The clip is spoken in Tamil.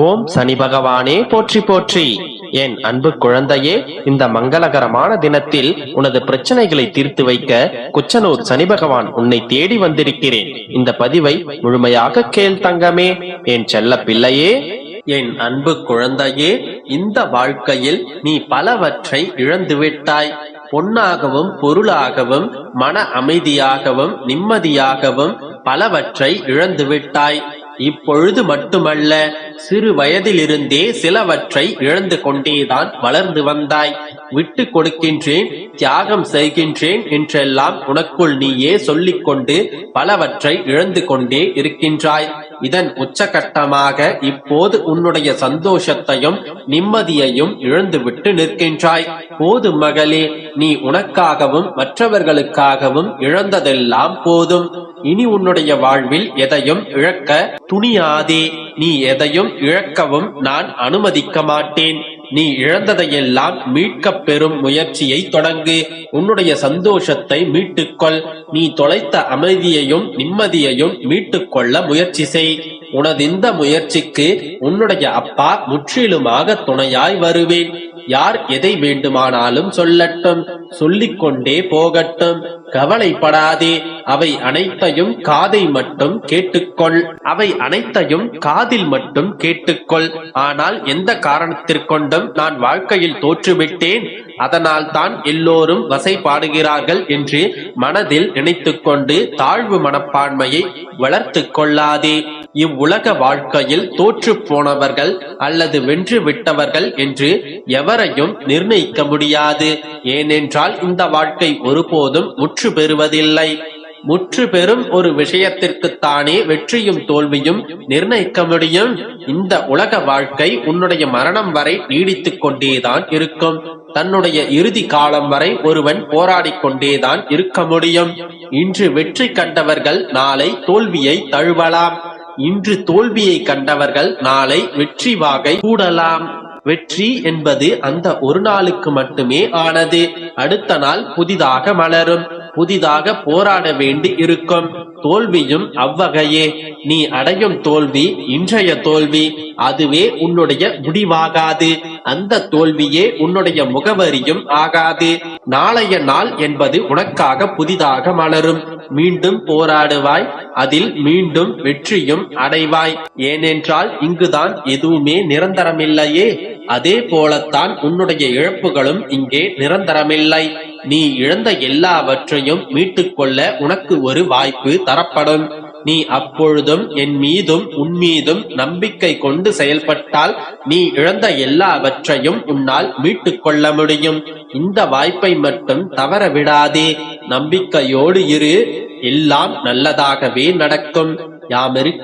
ஓம் சனி பகவானே போற்றி போற்றி. என் அன்பு குழந்தையே இந்த மங்களகரமான தினத்தில் உனது பிரச்சனைகளை தீர்த்து வைக்க குச்சனூர் சனி பகவான் உன்னை தேடி வந்திருக்கிறேன். இந்த பதிவை முழுமையாக கேள் தங்கமே. என் செல்ல பிள்ளையே என் அன்பு குழந்தையே இந்த வாழ்க்கையில் நீ பலவற்றை இழந்துவிட்டாய் பொன்னாகவும் பொருளாகவும் மன அமைதியாகவும் நிம்மதியாகவும் பலவற்றை இழந்துவிட்டாய் இப்பொழுது மட்டுமல்ல சிறு வயதிலிருந்தே சிலவற்றை இழந்து கொண்டேதான் வளர்ந்து வந்தாய். விட்டு கொடுக்கின்றேன் தியாகம் செய்கின்றேன் என்றெல்லாம் உனக்குள் நீயே சொல்லிக்கொண்டு பலவற்றை இழந்து கொண்டே இருக்கின்றாய். இதன் உச்சகட்டமாக இப்போது உன்னுடைய சந்தோஷத்தையும் நிம்மதியையும் இழந்துவிட்டு நிற்கின்றாய். போதும் மகளே நீ உனக்காகவும் மற்றவர்களுக்காகவும் இழந்ததெல்லாம் போதும். இனி உன்னுடைய வாழ்வில் எதையும் இழக்க துணியாதே. நீ எதையும் இழக்கவும் நான் அனுமதிக்க மாட்டேன். நீ இழந்ததையெல்லாம் மீட்கப் பெறும் முயற்சியை தொடங்கு. உன்னுடைய சந்தோஷத்தை மீட்டுக்கொள். நீ தொலைத்த அமைதியையும் நிம்மதியையும் மீட்டுக்கொள்ள முயற்சி செய். உனது இந்த முயற்சிக்கு உன்னுடைய அப்பா முற்றிலுமாக துணையாய் வருவேன். யார் எதை வேண்டுமானாலும் சொல்லட்டும் சொல்லிக்கொண்டே போகட்டும். கவலைப்படாதே அவை அனைத்தையும் காதை மட்டும் கேட்டுக்கொள். அவை அனைத்தையும் காதில் மட்டும் கேட்டுக்கொள். ஆனால் எந்த காரணத்திற்கொண்டும் நான் வாழ்க்கையில் தோற்றுவிட்டேன். அதனால் தான் எல்லோரும் வசைபாடுகிறார்கள் என்று மனதில் நினைத்துக்கொண்டு தாழ்வு மனப்பான்மையை வளர்த்து கொள்ளாதே. இவ்வுலக வாழ்க்கையில் தோற்று போனவர்கள் அல்லது வென்று விட்டவர்கள் என்று எவரையும் நிர்ணயிக்க முடியாது. ஏனென்றால் இந்த வாழ்க்கை ஒருபோதும் முற்று பெறுவதில்லை. முற்று பெறும் ஒரு விஷயத்திற்குத்தானே வெற்றியும் தோல்வியும் நிர்ணயிக்க முடியும். இந்த உலக வாழ்க்கை உன்னுடைய மரணம் வரை நீடித்துக் கொண்டேதான் இருக்கும். தன்னுடைய இறுதி காலம் வரை ஒருவன் போராடி கொண்டேதான் இருக்க முடியும். இன்று வெற்றி கண்டவர்கள் நாளை தோல்வியை தழுவலாம். இன்று தோல்வியை கண்டவர்கள் நாளை வெற்றி வாகை கூடலாம். வெற்றி என்பது அந்த ஒரு நாளுக்கு மட்டுமே ஆனது. அடுத்த நாள் புதிதாக மலரும். புதிதாக போராட வேண்டி இருக்கும். தோல்வியும் அவ்வகையே. நீ அடையும் தோல்வி இன்றைய தோல்வி. அதுவே உன்னுடைய முடிவாகாது. அந்த தோல்வியே உன்னுடைய முகவரியும் ஆகாது. நாளைய நாள் என்பது உனக்காக புதிதாக மலரும். மீண்டும் போராடுவாய். அதில் மீண்டும் வெற்றியும் அடைவாய். ஏனென்றால் இங்குதான் எதுவுமே நிரந்தரமில்லையே. அதே போலத்தான் உன்னுடைய இழப்புகளும் இங்கே நிரந்தரமில்லை. நீ இழந்த எல்லாவற்றையும் மீட்டுக்கொள்ள உனக்கு ஒரு வாய்ப்பு தரப்படும். நீ அப்பொழுதும் என் மீதும் உன் மீதும் நம்பிக்கை கொண்டு செயல்பட்டால் நீ இழந்த எல்லாவற்றையும் உன்னால் மீட்டுக் கொள்ள முடியும். இந்த வாய்ப்பை மட்டும் தவற விடாதே நம்பிக்கையோடு இரு. எல்லாம் நல்லதாகவே நடக்கும். யாமிரு